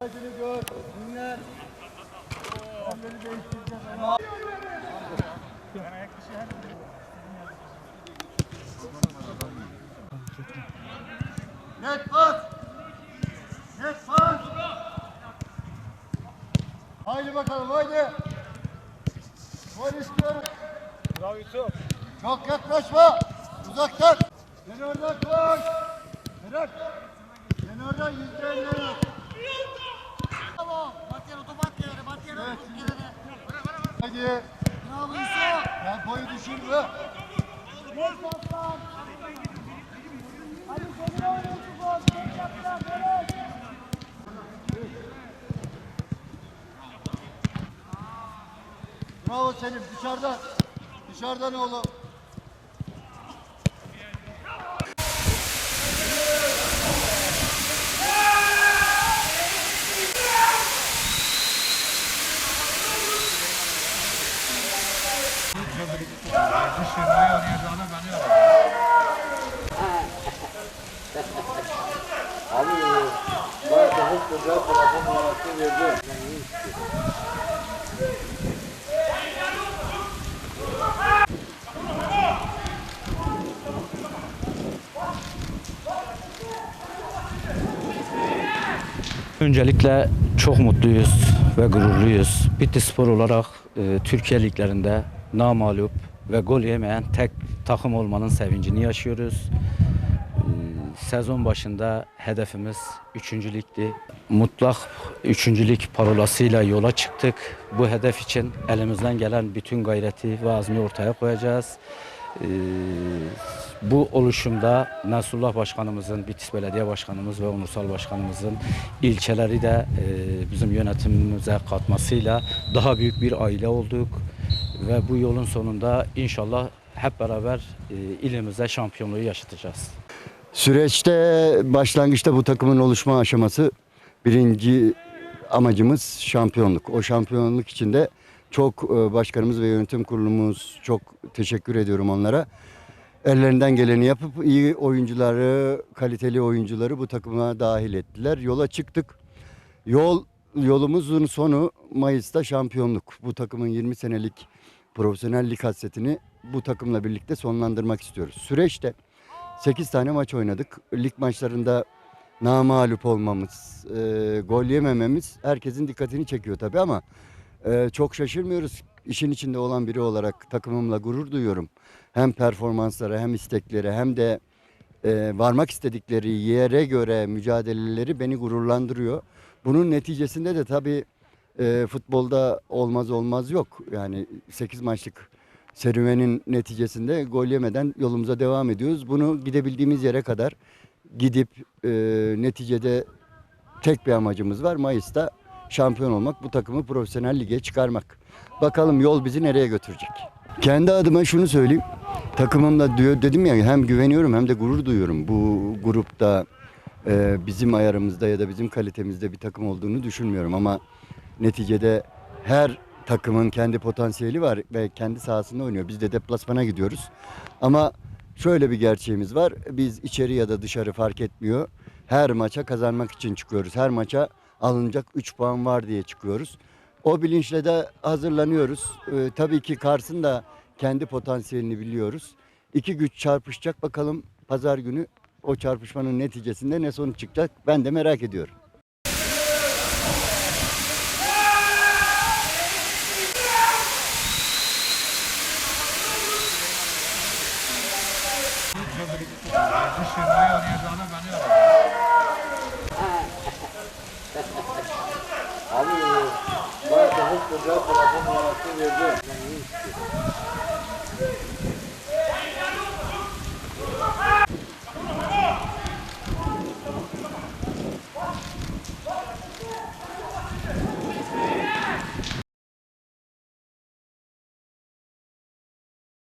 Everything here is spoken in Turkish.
Seni gör, dinle. Onları değiştireceğiz ama. Net pas. Net pas. Haydi bakalım haydi. Gol istiyorum. Bravo Yusuf. Çok yaklaşma. Uzaktan. Sen oradan koş. Berat. Sen oradan yüzde elli. Bravo. Batyer otomat yere, Batyer Evet. yere. Hadi. Bravo Yusuf. Tempoyu düşürme. Hadi seni oynuyorsun gol. Gol yaptılar, evet. Bravo Selim dışarıdan. Dışarıdan oğlum. Şırnayı oynayacağını ben yok. Öncelikle çok mutluyuz ve gururluyuz. Bitti Spor olarak e, Türkiye liglerinde namalup ve gol yemeyen tek takım olmanın sevincini yaşıyoruz. Sezon başında hedefimiz üçüncülükti. Mutlak üçüncülük parolasıyla yola çıktık. Bu hedef için elimizden gelen bütün gayreti ve azmi ortaya koyacağız. E, bu oluşumda Nasrullah Başkanımızın, Bitlis Belediye Başkanımız ve Onursal Başkanımızın ilçeleri de e, bizim yönetimimize katmasıyla daha büyük bir aile olduk. Ve bu yolun sonunda inşallah hep beraber e, ilimize şampiyonluğu yaşatacağız. Süreçte başlangıçta bu takımın oluşma aşaması birinci amacımız şampiyonluk. O şampiyonluk için de çok e, başkanımız ve yönetim kurulumuz çok teşekkür ediyorum onlara. Ellerinden geleni yapıp iyi oyuncuları, kaliteli oyuncuları bu takıma dahil ettiler. Yola çıktık. Yol yolumuzun sonu Mayıs'ta şampiyonluk. Bu takımın 20 senelik profesyonel lig hasretini bu takımla birlikte sonlandırmak istiyoruz. Süreçte 8 tane maç oynadık. Lig maçlarında namalup olmamız, e, gol yemememiz herkesin dikkatini çekiyor tabii ama e, çok şaşırmıyoruz. İşin içinde olan biri olarak takımımla gurur duyuyorum. Hem performanslara hem isteklere hem de e, varmak istedikleri yere göre mücadeleleri beni gururlandırıyor. Bunun neticesinde de tabii e, futbolda olmaz olmaz yok. Yani 8 maçlık serüvenin neticesinde gol yemeden yolumuza devam ediyoruz. Bunu gidebildiğimiz yere kadar gidip e, neticede tek bir amacımız var. Mayıs'ta şampiyon olmak, bu takımı profesyonel lige çıkarmak. Bakalım yol bizi nereye götürecek. Kendi adıma şunu söyleyeyim. Takımımla diyor dedim ya hem güveniyorum hem de gurur duyuyorum. Bu grupta e, bizim ayarımızda ya da bizim kalitemizde bir takım olduğunu düşünmüyorum ama neticede her takımın kendi potansiyeli var ve kendi sahasında oynuyor. Biz de deplasmana gidiyoruz. Ama şöyle bir gerçeğimiz var. Biz içeri ya da dışarı fark etmiyor. Her maça kazanmak için çıkıyoruz. Her maça alınacak 3 puan var diye çıkıyoruz. O bilinçle de hazırlanıyoruz. Ee, tabii ki Kars'ın da kendi potansiyelini biliyoruz. İki güç çarpışacak bakalım pazar günü o çarpışmanın neticesinde ne sonuç çıkacak ben de merak ediyorum. Şırnayı oynayacağını ben yok. Abi, de hep güzel telefon numarası verdim.